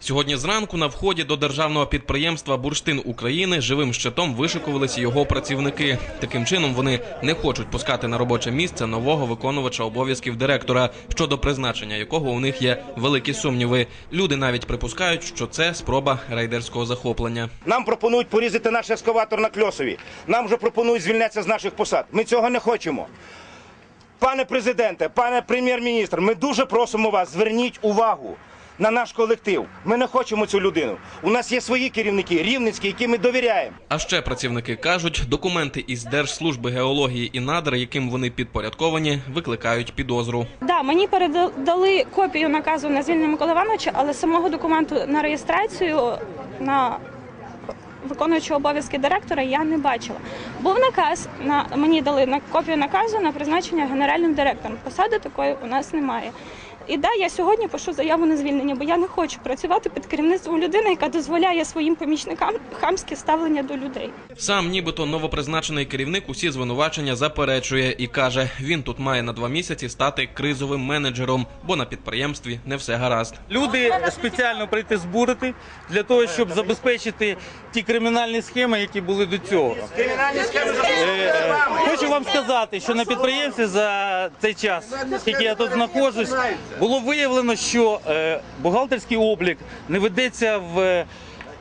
Сьогодні зранку на вході до державного підприємства Бурштин України живим щитом вишикувалися його працівники. Таким чином вони не хочуть пускати на робоче місце нового виконувача обов'язків директора, щодо призначення якого у них є великі сумніви. Люди навіть припускають, що це спроба рейдерського захоплення. Нам пропонують порізати наш ескаватор на Кльосові. Нам вже пропонують звільнятися з наших посад. Ми цього не хочемо. Пане президенте, пане прем'єр-міністр, ми дуже просимо вас, зверніть увагу на наш колектив. Ми не хочемо цю людину. У нас є свої керівники, рівницькі, яким ми довіряємо. А ще працівники кажуть, документи із Держслужби геології і надр, яким вони підпорядковані, викликають підозру. Да, мені передали копію наказу на звільнення Миколи Івановича, але самого документу на реєстрацію на виконуючого обов'язки директора я не бачила. Був наказ на мені дали на копію наказу на призначення генеральним директором. Посади такої у нас немає. І да, я сьогодні пишу заяву на звільнення, бо я не хочу працювати під керівництвом людини, яка дозволяє своїм помічникам хамське ставлення до людей. Сам, нібито новопризначений керівник, усі звинувачення заперечує і каже, він тут має на два місяці стати кризовим менеджером, бо на підприємстві не все гаразд. Люди спеціально прийти збурити для того, щоб забезпечити ті кримінальні схеми, які були до цього. Кримінальні схеми Е, Хочу вам сказати, що на підприємстві за цей час, скільки я тут знаходжусь, було виявлено, що е, бухгалтерський облік не ведеться в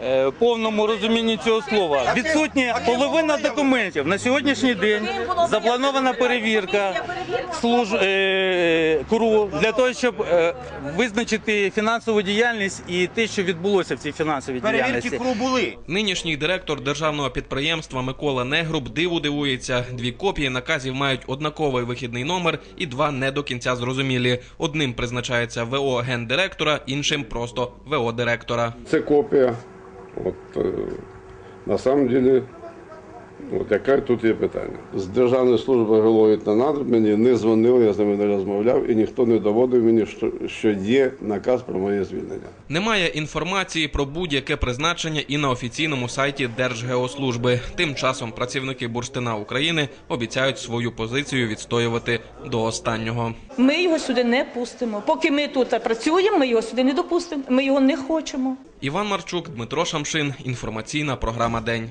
е, повному розумінні цього слова. Відсутня половина документів. На сьогоднішній день запланована перевірка служ... е, КУРУ для того, щоб е, визначити фінансову діяльність і те, що відбулося в цій фінансовій Перевірки діяльності. КРУ були. Нинішній директор державного підприємства Микола Негруб диву дивується. Дві копії наказів мають однаковий вихідний номер і два не до кінця зрозумілі. Одним призначається ВО гендиректора, іншим просто ВО директора. Це копія. От, э, на самом деле, от яке тут є питання. З Державної служби геології та надр мені не дзвонили, я з ними не розмовляв, і ніхто не доводив мені, що, що є наказ про моє звільнення. Немає інформації про будь-яке призначення і на офіційному сайті Держгеослужби. Тим часом працівники Бурштина України обіцяють свою позицію відстоювати до останнього. Ми його сюди не пустимо. Поки ми тут працюємо, ми його сюди не допустимо. Ми його не хочемо. Іван Марчук, Дмитро Шамшин. Інформаційна програма День.